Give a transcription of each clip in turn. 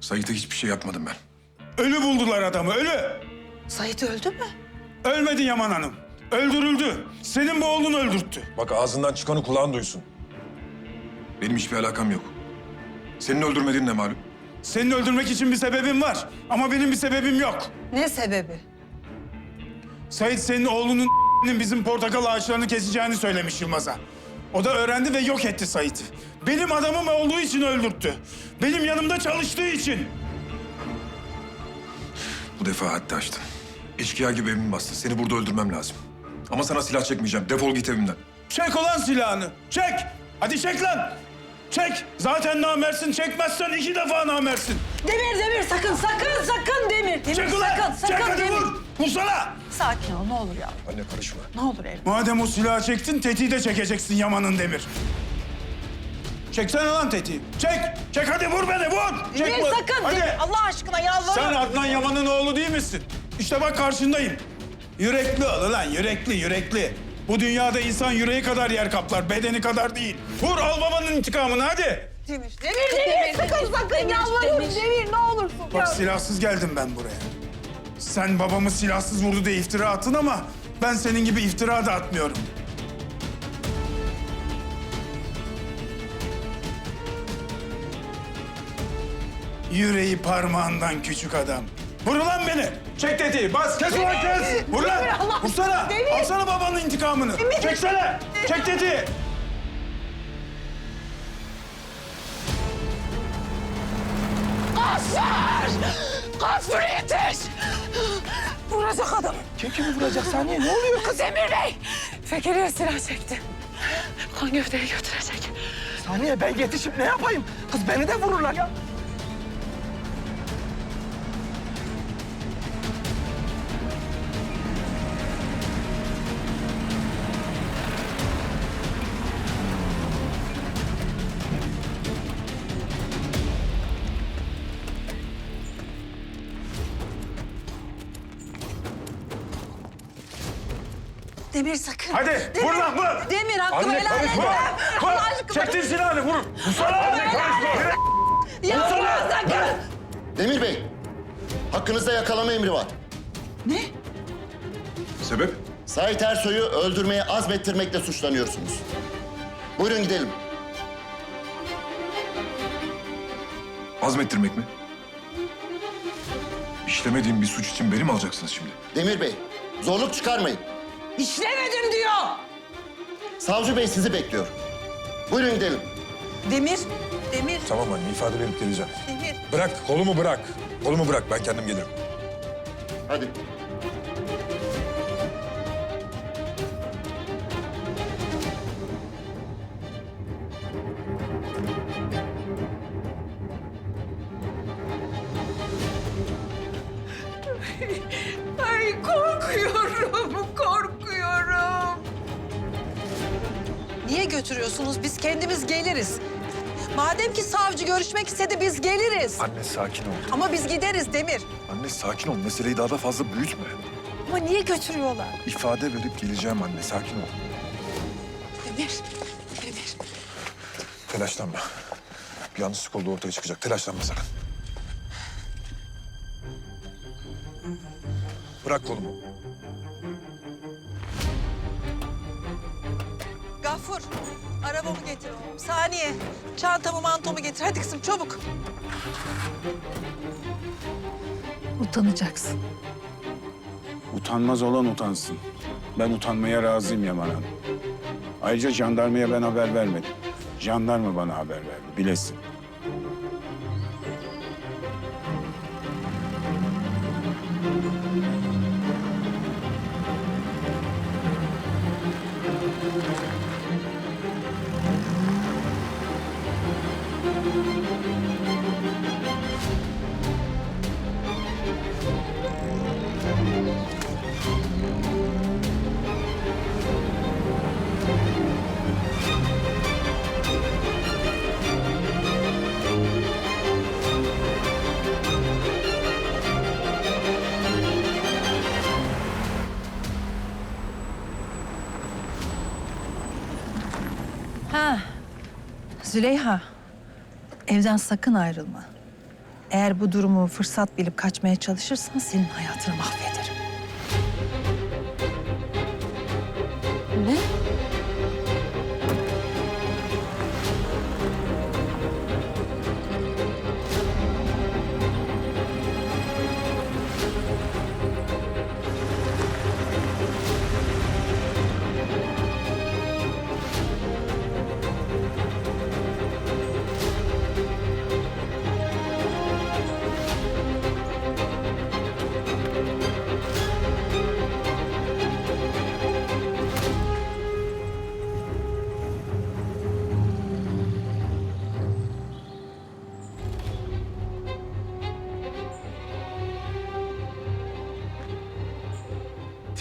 Sait'e hiçbir şey yapmadım ben. Ölü buldular adamı, ölü. Sait öldü mü? Ölmedi Yaman Hanım. Öldürüldü. Senin bu oğlun öldürttü. Bak ağzından çıkanı kulağın duysun. Benim hiçbir alakam yok. Senin öldürmediğin ne malum? Senin öldürmek için bir sebebin var. Ama benim bir sebebim yok. Ne sebebi? Sait senin oğlunun bizim portakal ağaçlarını keseceğini söylemiş Yılmaz'a. O da öğrendi ve yok etti Sait'i. Benim adamım olduğu için öldürttü. Benim yanımda çalıştığı için. Bu defa haddi aştın. Eşkıya gibi evimi bastın. Seni burada öldürmem lazım. Ama sana silah çekmeyeceğim. Defol git evimden. Çek olan silahını. Çek. Hadi çek lan. Çek. Zaten namersin. Çekmezsen iki defa namersin. Demir Demir sakın sakın sakın Demir. Demir Çek ulan. sakın sakın Çek hadi Demir. vur. Vursana. Sakin ol ne olur ya. Anne karışma. Ne olur evladım. Madem o silahı çektin, tetiği de çekeceksin Yaman'ın Demir. Çeksene lan tetiği. Çek. Çek hadi vur beni vur. Çek Demir vur. sakın Hadi. Demir. Allah aşkına yalvarırım. Sen Adnan Yaman'ın oğlu değil misin? İşte bak karşındayım. Yürekli ol lan, yürekli, yürekli. Bu dünyada insan yüreği kadar yer kaplar, bedeni kadar değil. Vur al babanın intikamını hadi. Demir. Demir Demir, sakın sakın yalvarırım Demir. ne olursun. Bak silahsız geldim ben buraya. Sen babamı silahsız vurdu diye iftira attın ama ben senin gibi iftira da atmıyorum. Yüreği parmağından küçük adam. Vur ulan beni. Çek tetiği. Bas. Kes ulan kes. Vur lan. Vursana. Alsana babanın intikamını. Çeksene. Çek tetiği. Gafur! Gafur yetiş! Vuracak adam. Kim kimi vuracak saniye? Ne oluyor kız? Demir Bey! Fekeri'ye silah çekti. Kan gövdeyi götürecek. Saniye ben yetişip ne yapayım? Kız beni de vururlar ya. Demir sakın. Hadi vur lan vur. Demir hakkımı Anne helal et. karışma. Allah Vur. aşkına. Çektin silahını vur. Vursana. Anne karışma. Yapma sakın. Demir Bey, hakkınızda yakalama emri var. Ne? Sebep? Sait Ersoy'u öldürmeye azmettirmekle suçlanıyorsunuz. Buyurun gidelim. Azmettirmek mi? İşlemediğim bir suç için beni mi alacaksınız şimdi? Demir Bey, zorluk çıkarmayın. İşlemedim diyor. Savcı Bey sizi bekliyor. Buyurun gidelim. Demir. Demir. Tamam anne ifade verip geleceğim. Demir. Bırak kolumu bırak. Kolumu bırak ben kendim gelirim. Hadi. Niye götürüyorsunuz? Biz kendimiz geliriz. Madem ki savcı görüşmek istedi biz geliriz. Anne sakin ol. Ama biz gideriz Demir. Anne sakin ol. Meseleyi daha da fazla büyütme. Ama niye götürüyorlar? İfade verip geleceğim anne. Sakin ol. Demir, Demir. Telaşlanma. Bir yanlışlık olduğu ortaya çıkacak. Telaşlanma sakın. Bırak kolumu. Gaffur, arabamı getir. Saniye, çantamı mantomu getir. Hadi kızım çabuk. Utanacaksın. Utanmaz olan utansın. Ben utanmaya razıyım Yaman Hanım. Ayrıca jandarmaya ben haber vermedim. Jandarma bana haber verdi, bilesin. Ha, Züleyha. Evden sakın ayrılma. Eğer bu durumu fırsat bilip kaçmaya çalışırsan senin hayatını mahvederim.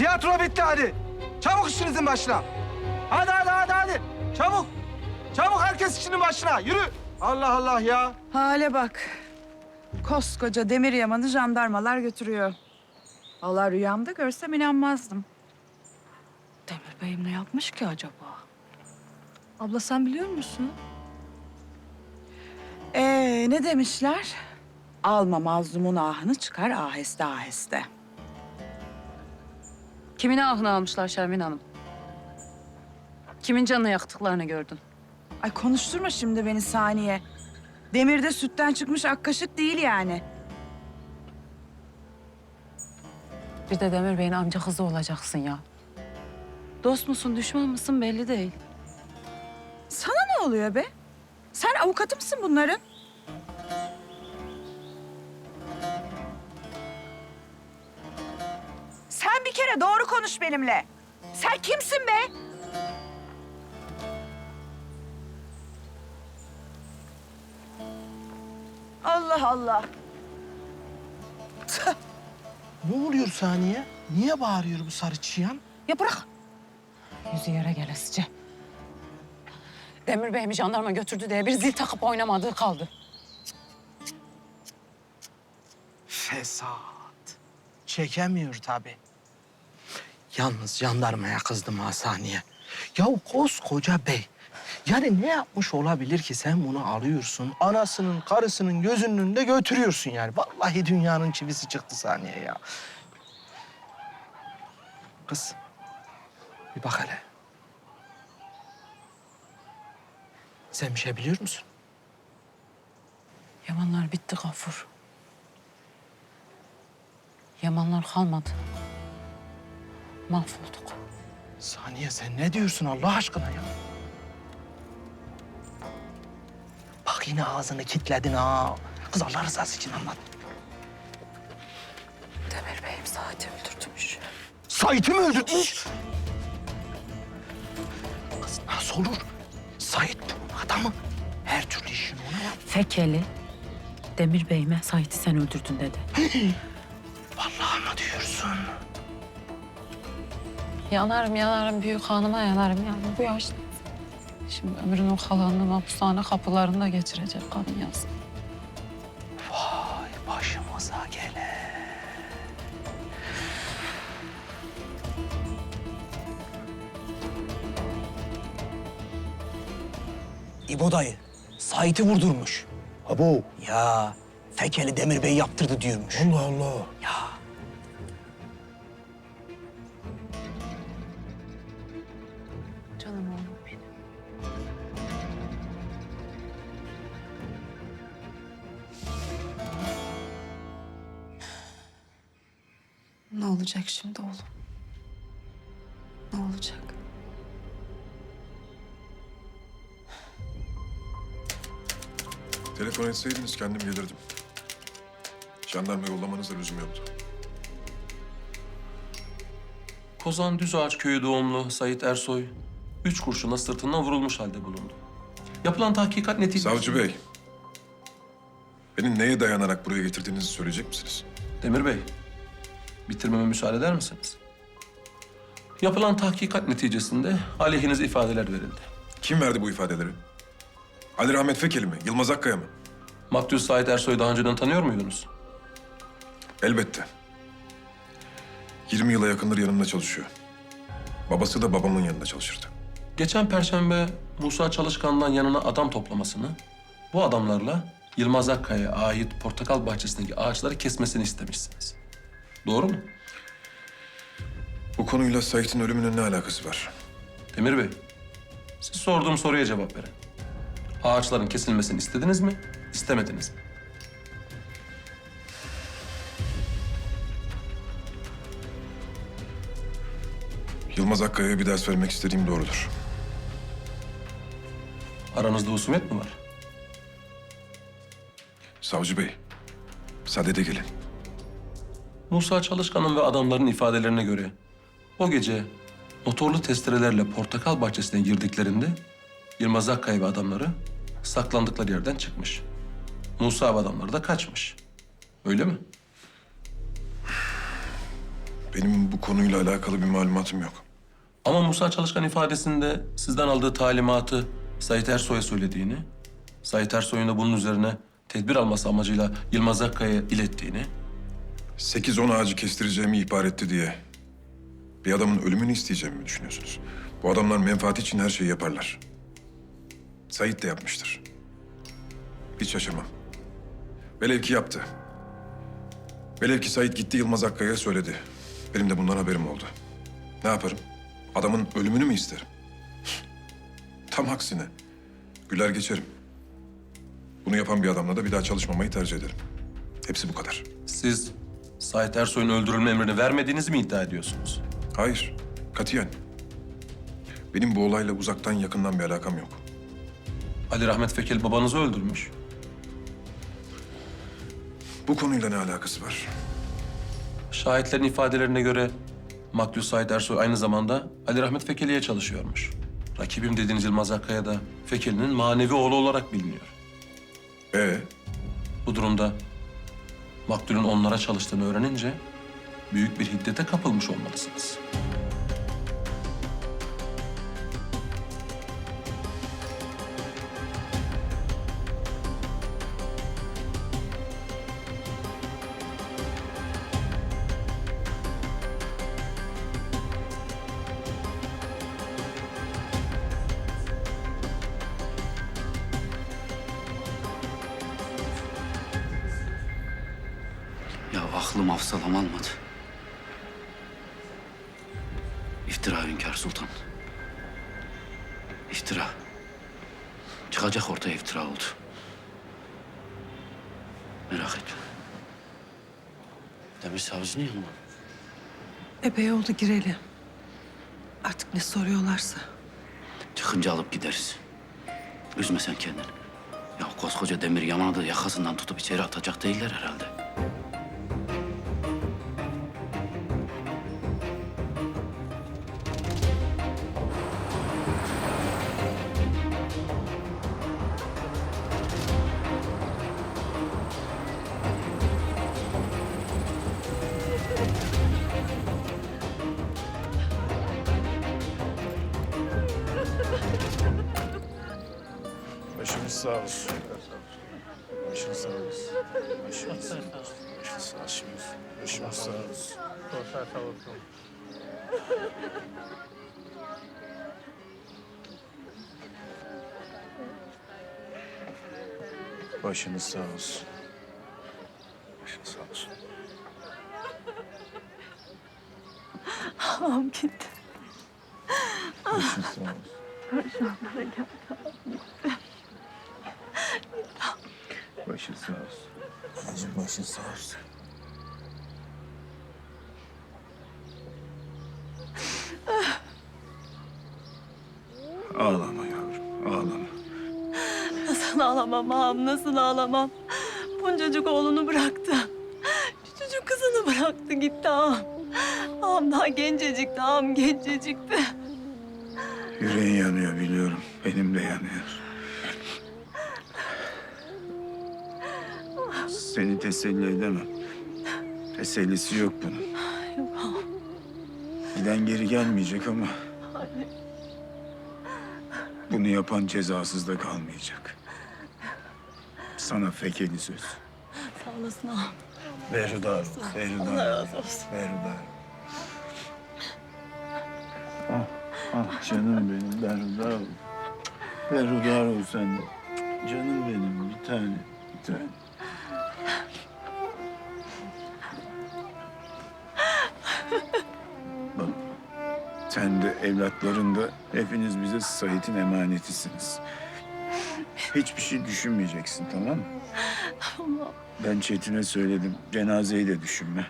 Tiyatro bitti hadi. Çabuk işinizin başına. Hadi hadi hadi hadi. Çabuk. Çabuk herkes işinin başına. Yürü. Allah Allah ya. Hale bak. Koskoca demir yamanı jandarmalar götürüyor. Allah rüyamda görsem inanmazdım. Demir Bey'im ne yapmış ki acaba? Abla sen biliyor musun? Ee ne demişler? Alma mazlumun ahını çıkar aheste aheste. Kimin ahını almışlar Şermin Hanım? Kimin canını yaktıklarını gördün? Ay konuşturma şimdi beni saniye. Demirde sütten çıkmış ak kaşık değil yani. Bir de Demir Bey'in amca kızı olacaksın ya. Dost musun, düşman mısın belli değil. Sana ne oluyor be? Sen avukatı mısın bunların? Sen bir kere doğru konuş benimle. Sen kimsin be? Allah Allah. Ne oluyor saniye? Niye bağırıyor bu sarı çıyan? Ya bırak. Yüzü yere gelesice. Demir Bey'imi jandarma götürdü diye bir zil takıp oynamadığı kaldı. Fesat. Çekemiyor tabii. Yalnız jandarmaya kızdım ha saniye. Ya koskoca bey. Yani ne yapmış olabilir ki sen bunu alıyorsun, anasının, karısının gözünün önünde götürüyorsun yani. Vallahi dünyanın çivisi çıktı saniye ya. Kız, bir bak hele. Sen bir şey biliyor musun? Yamanlar bitti Gafur. Yamanlar kalmadı. Mahvolduk. Saniye sen ne diyorsun Allah aşkına ya? Bak yine ağzını kilitledin ha. Kız Allah rızası için anlat. Demir Bey'im saati öldürtmüş. Sait'i mi öldürtmüş? Kız nasıl olur? Sait bunun adamı. Her türlü işini ona yap. Fekeli Demir Bey'ime Sait'i sen öldürdün dedi. Vallahi mı diyorsun? Yanarım yanarım büyük hanıma yanarım yani bu yaşta. Şimdi ömrünün kalanını mahpushane kapılarında geçirecek kadın yazık. Vay başımıza gele. İbo dayı, Sait'i vurdurmuş. Abo. Ya, Fekeli Demir Bey yaptırdı diyormuş. Allah Allah. Ya, olacak şimdi oğlum? Ne olacak? Telefon etseydiniz kendim gelirdim. Jandarma yollamanız da lüzum yoktu. Kozan Düzağaç köyü doğumlu Sait Ersoy, üç kurşunla sırtından vurulmuş halde bulundu. Yapılan tahkikat neticesi... Savcı Bey, beni neye dayanarak buraya getirdiğinizi söyleyecek misiniz? Demir Bey, bitirmeme müsaade eder misiniz? Yapılan tahkikat neticesinde aleyhinize ifadeler verildi. Kim verdi bu ifadeleri? Ali Rahmet Fekeli mi? Yılmaz Akkaya mı? Maktul Sait Ersoy'u daha önceden tanıyor muydunuz? Elbette. 20 yıla yakındır yanımda çalışıyor. Babası da babamın yanında çalışırdı. Geçen perşembe Musa Çalışkan'dan yanına adam toplamasını, bu adamlarla Yılmaz Akkaya'ya ait portakal bahçesindeki ağaçları kesmesini istemişsiniz. Doğru mu? Bu konuyla Sait'in ölümünün ne alakası var? Demir Bey, siz sorduğum soruya cevap verin. Ağaçların kesilmesini istediniz mi, istemediniz mi? Yılmaz Akkaya'ya bir ders vermek istediğim doğrudur. Aranızda husumet mi var? Savcı Bey, sadede gelin. Musa Çalışkan'ın ve adamların ifadelerine göre o gece motorlu testerelerle portakal bahçesine girdiklerinde Yılmaz Akkaya ve adamları saklandıkları yerden çıkmış. Musa ve adamları da kaçmış. Öyle mi? Benim bu konuyla alakalı bir malumatım yok. Ama Musa Çalışkan ifadesinde sizden aldığı talimatı Sait Ersoy'a söylediğini, Sait Ersoy'un da bunun üzerine tedbir alması amacıyla Yılmaz Akkaya'ya ilettiğini, 8-10 ağacı kestireceğimi ihbar etti diye bir adamın ölümünü isteyeceğimi mi düşünüyorsunuz? Bu adamlar menfaati için her şeyi yaparlar. Sait de yapmıştır. Hiç şaşırmam. Velev ki yaptı. Velev ki Sait gitti Yılmaz Akkaya'ya söyledi. Benim de bundan haberim oldu. Ne yaparım? Adamın ölümünü mü isterim? Tam aksine. Güler geçerim. Bunu yapan bir adamla da bir daha çalışmamayı tercih ederim. Hepsi bu kadar. siz Sait Ersoy'un öldürülme emrini vermediğinizi mi iddia ediyorsunuz? Hayır, katiyen. Benim bu olayla uzaktan yakından bir alakam yok. Ali Rahmet Fekeli babanızı öldürmüş. Bu konuyla ne alakası var? Şahitlerin ifadelerine göre Maklul Sait Ersoy aynı zamanda Ali Rahmet Fekeli'ye çalışıyormuş. Rakibim dediğiniz Yılmaz Akkaya da Fekeli'nin manevi oğlu olarak biliniyor. Ee, Bu durumda Maktul'ün onlara çalıştığını öğrenince büyük bir hiddete kapılmış olmalısınız. İftira hünkâr sultan. İftira. Çıkacak ortaya iftira oldu. Merak etme. Demir savcının yanına. Epey oldu gireli. Artık ne soruyorlarsa. Çıkınca alıp gideriz. Üzme sen kendini. Ya koskoca Demir Yaman'ı da yakasından tutup içeri atacak değiller herhalde. Başınız sağ olsun. Başınız sağ olsun. Başınız sağ olsun. Başınız sağ olsun. Başınız sağ olsun. Başınız sağ olsun. Başınız sağ olsun. Ağam gitti. Başınız sağ olsun. Başın sağ olsun. Anneciğim başın sağ olsun. Ağlama yavrum, ağlama. Nasıl ağlamam ağam, nasıl ağlamam? Buncacık oğlunu bıraktı. Küçücük kızını bıraktı gitti ağam. Ağam daha gencecikti, ağam gencecikti. Yüreğin yanıyor biliyorum. Benim de yanıyor. Seni teselli edemem. Tesellisi yok bunun. Yok ağam. Giden geri gelmeyecek ama... Bunu yapan cezasız da kalmayacak. Sana fekeli söz. Sağ olasın ağam. Berhudar berhudar Allah razı olsun. Berhudar. Ah, ah canım benim, berhudar ol. Berhudar ol sen de. Canım benim, bir tane, bir değil sen de evlatların da hepiniz bize Sait'in emanetisiniz. Hiçbir şey düşünmeyeceksin tamam mı? Tamam. Ben Çetin'e söyledim. Cenazeyi de düşünme.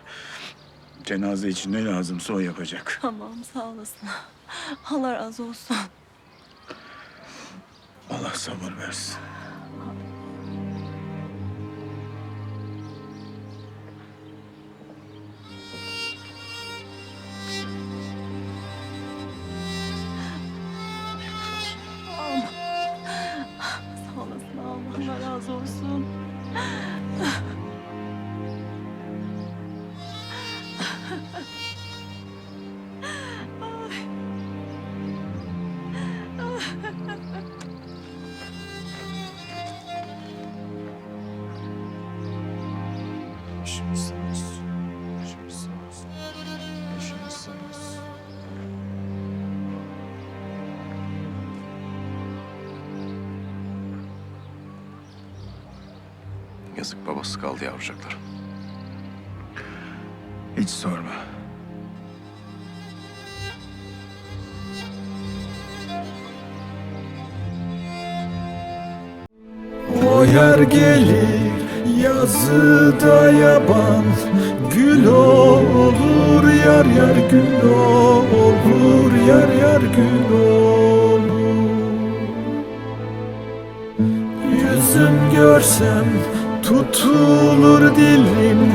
Cenaze için ne lazımsa o yapacak. Tamam sağ olasın. Allah razı olsun. Allah sabır versin. Yazık babası kaldı yavrucaklar. Hiç sorma. O yer gelir yazıda yaban Gül olur yar yar gül olur Yar yar gül olur Yüzüm görsem tutulur dilim